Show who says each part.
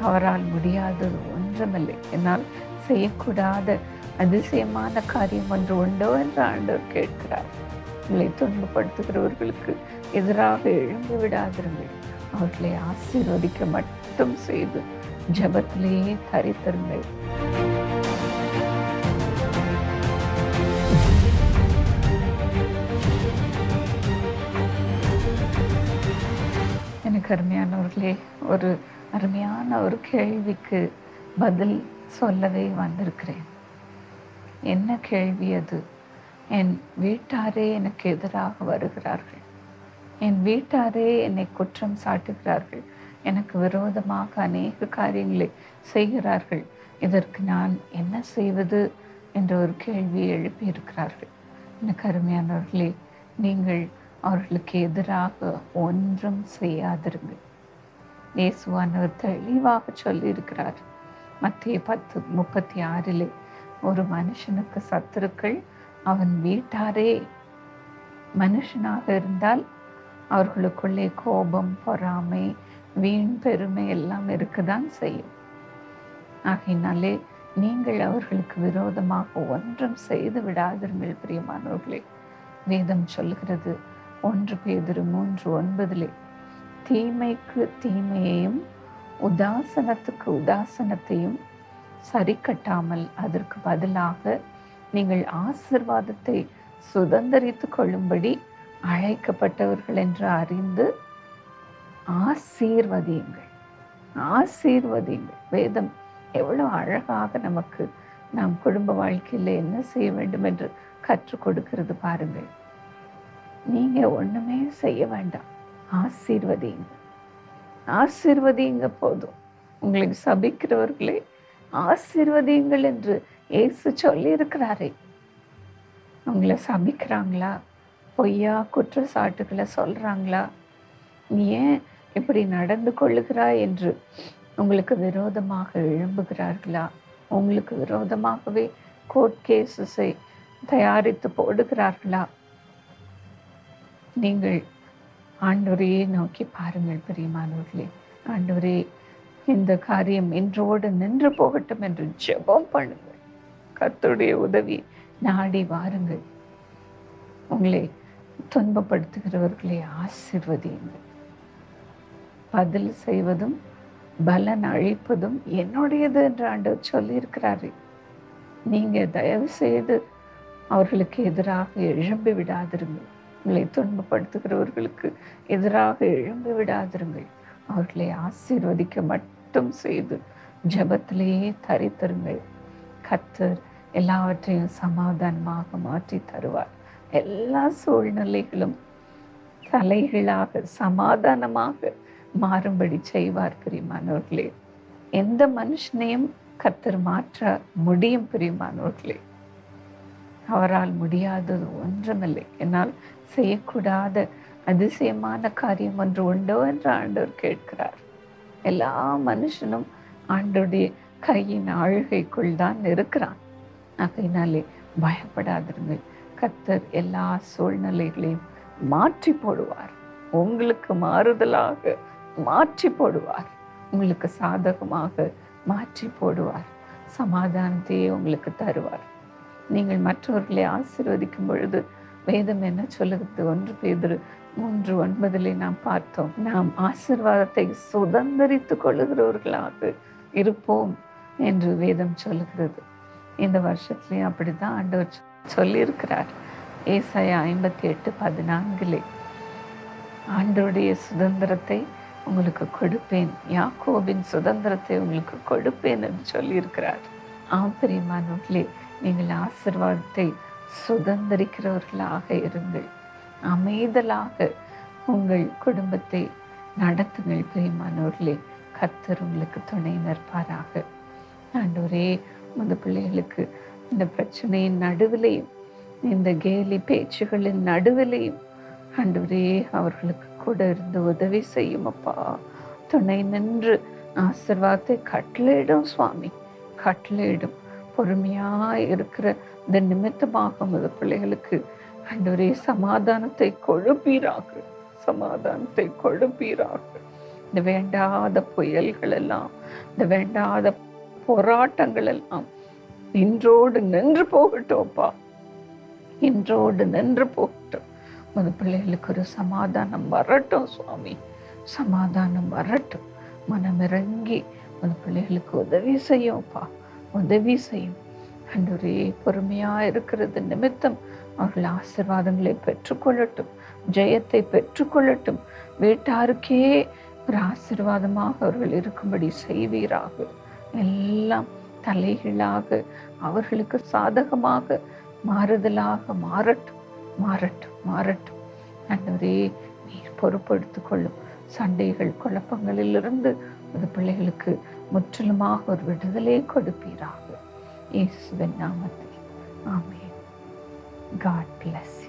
Speaker 1: அவரால் முடியாதது ஒன்றுமில்லை. என்னால் செய்யக்கூடாத அதிசயமான காரியம் ஒன்று உண்டோ என்று ஆண்டவர் கேட்கிறார். உங்களை துன்பப்படுத்துகிறவர்களுக்கு எதிராக எழும்பி விடாதிருங்கள். அவர்களை ஆசீர்வதிக்க மட்டும் செய்து ஜபத்திலேயே தரித்திருங்கள். எனக்கு அருமையானவர்களே ஒரு அருமையான ஒரு கேள்விக்கு பதில் சொல்லவே வந்திருக்கிறேன். என்ன கேள்வி அது? என் வீட்டாரே எனக்கு எதிராக வருகிறார்கள். என் வீட்டாரே என்னை குற்றம் சாட்டுகிறார்கள். எனக்கு விரோதமாக அநேக காரியங்களை செய்கிறார்கள். இதற்கு நான் என்ன செய்வது என்ற ஒரு கேள்வியை எழுப்பியிருக்கிறார்கள். எனக்கு அருமையானவர்களே நீங்கள் அவர்களுக்கு எதிராக ஒன்றும் செய்யாதிருங்கள். இயேசுவானவர் தெளிவாக சொல்லியிருக்கிறார். மத்திய பத்து முப்பத்தி ஆறிலே ஒரு மனுஷனுக்கு சத்துருக்கள் அவன் வீட்டாரே. மனுஷனாக இருந்தால் அவர்களுக்குள்ளே கோபம் பொறாமை வீண் பெருமை எல்லாம் இருக்கதான் செய்யும். ஆகையினாலே நீங்கள் அவர்களுக்கு விரோதமாக ஒன்றும் செய்து விடாதிருங்கள் பிரியமானவர்களே. வேதம் சொல்கிறது ஒன்று பேதிரு மூன்று ஒன்பதிலே. தீமைக்கு தீமையையும் உதாசனத்துக்கு உதாசனத்தையும் சரி கட்டாமல் அதற்கு பதிலாக நீங்கள் ஆசிர்வாதத்தை சுதந்திரித்து கொள்ளும்படி அழைக்கப்பட்டவர்கள் என்று அறிந்து ஆசீர்வதியுங்கள். ஆசீர்வதியுங்கள். வேதம் எவ்வளோ அழகாக நமக்கு நாம் குடும்ப வாழ்க்கையில் என்ன செய்ய வேண்டும் என்று கற்றுக் கொடுக்கிறது பாருங்கள். நீங்க ஒண்ணுமே செய்ய வேண்டாம். ஆசீர்வதிங்க. ஆசீர்வதிங்க போதும். உங்களுக்கு சபிக்கிறவர்களே ஆசீர்வதிங்கள் என்று ஏசு சொல்லி இருக்கிறாரே உங்களை சபிக்கிறாங்களா? பொய்யா குற்றச்சாட்டுகளை சொல்றாங்களா? நீ ஏன் இப்படி நடந்து கொள்ளுகிறாய் என்று உங்களுக்கு விரோதமாக எழும்புகிறார்களா? உங்களுக்கு விரோதமாகவே கோர்ட் கேசஸை தயாரித்து போடுகிறார்களா? நீங்கள் ஆண்டவரையே நோக்கி பாருங்கள் பிரியமானவர்களே. ஆண்டவரே இந்த காரியம் இன்றோடு நின்று போகட்டும் என்று ஜெபம் பண்ணுங்கள். கர்த்தருடைய உதவி நாடி வாருங்கள். உங்களை துன்பப்படுத்துகிறவர்களை ஆசிர்வதியுங்கள். பதில் செய்வதும் பலன் அழிப்பதும் என்னுடையது என்று ஆண்டவர் சொல்லியிருக்கிறாரு. நீங்கள் தயவு செய்து அவர்களுக்கு எதிராக எழும்பி விடாதிருங்கள். உங்களை துன்பப்படுத்துகிறவர்களுக்கு எதிராக எழும்பி விடாதிருங்கள். அவர்களை ஆசீர்வதிக்க மட்டும் செய்து ஜபத்திலேயே தரித்திருங்கள். கத்தர் எல்லாவற்றையும் சமாதானமாக மாற்றி தருவார். எல்லா சூழ்நிலைகளும் தலைகளாக சமாதானமாக மாறும்படி செய்வார் பிரியமானவர்களே. எந்த மனுஷனையும் கத்தர் மாற்ற முடியும் பிரியமானவர்களே. அவரால் முடியாதது ஒன்றுமில்லை. என்னால் செய்யக்கூடாத அதிசயமான காரியம் ஒன்று உண்டோ என்று ஆண்டவர் கேட்கிறார். எல்லா மனுஷனும் ஆண்டோடைய கையின் ஆழ்கைக்குள் தான் இருக்கிறான். ஆகையினாலே பயப்படாதிருங்கள். கத்தர் எல்லா சூழ்நிலைகளையும் மாற்றி போடுவார். உங்களுக்கு மாறுதலாக மாற்றி போடுவார். உங்களுக்கு சாதகமாக மாற்றி போடுவார். சமாதானத்தையே உங்களுக்கு தருவார். நீங்கள் மற்றவர்களை ஆசிர்வதிக்கும் பொழுது வேதம் என்ன சொல்லுகிறது? ஒன்று பேதர் மூன்று ஒன்பதிலே நாம் பார்த்தோம். நாம் ஆசிர்வாதத்தை சுதந்திரித்து கொள்ளுகிறவர்களாக இருப்போம் என்று வேதம் சொல்லுகிறது. இந்த வருஷத்துலயும் அப்படிதான் ஆண்டவர் சொல்லியிருக்கிறார். ஏசாயா ஐம்பத்தி எட்டு பதினான்கிலே ஆண்டவருடைய சுதந்திரத்தை உங்களுக்கு கொடுப்பேன். யாக்கோபின் சுதந்திரத்தை உங்களுக்கு கொடுப்பேன் என்று சொல்லியிருக்கிறார். ஆம் பிரியமானவர்களே நீங்கள் ஆசீர்வாதத்தை சுதந்திரிக்கிறவர்களாக இருங்கள் அமைதலாக உங்கள் குடும்பத்தை நடத்துங்கள் பிரியமானவர்களே. கர்த்தர் உங்களுக்கு துணை நிற்பாராக. ஆண்டவரே உமது பிள்ளைகளுக்கு இந்த பிரச்சனையின் நடுவிலையும் இந்த கேலி பேச்சுகளின் நடுவிலையும் ஆண்டவரே அவர்களுக்கு கூட இருந்து உதவி செய்யும் அப்பா. துணை நின்று ஆசிர்வாதத்தை கட்டளையிடும் சுவாமி கட்டளையிடும். பொறுமையாக இருக்கிற இந்த நிமித்தமாக உமது பிள்ளைகளுக்கு அன்றுவரே சமாதானத்தை கொழுப்பீராக. சமாதானத்தை கொழுப்பீராக. இந்த வேண்டாத புயல்கள் எல்லாம் இந்த வேண்டாத போராட்டங்கள் எல்லாம் இன்றோடு நின்று போகட்டும்ப்பா. இன்றோடு நின்று போகட்டும். உமது பிள்ளைகளுக்கு ஒரு சமாதானம் வரட்டும் சுவாமி. சமாதானம் வரட்டும். மனமிறங்கி அந்த பிள்ளைகளுக்கு உதவி செய்யும்ப்பா. உதவி செய்யும். அன்றே பொறுமையாக இருக்கிறது நிமித்தம். அவர்கள் ஆசிர்வாதங்களை பெற்றுக்கொள்ளட்டும் ஜெயத்தை பெற்றுக்கொள்ளட்டும். வீட்டாருக்கே ஒரு ஆசீர்வாதமாக அவர்கள் இருக்கும்படி செய்வீராக. எல்லாம் தலைகளாக அவர்களுக்கு சாதகமாக மாறுதலாக மாறட்டும் மாறட்டும் மாறட்டும். அன்றே நீர் பொறுப்படுத்திக் கொள்ளும். சண்டைகள் குழப்பங்களிலிருந்து அது பிள்ளைகளுக்கு முற்றிலுமாக ஒரு விடுதலை கொடுப்பீராக. இயேசுவின் நாமத்தில். ஆமே காட் பிளஸ்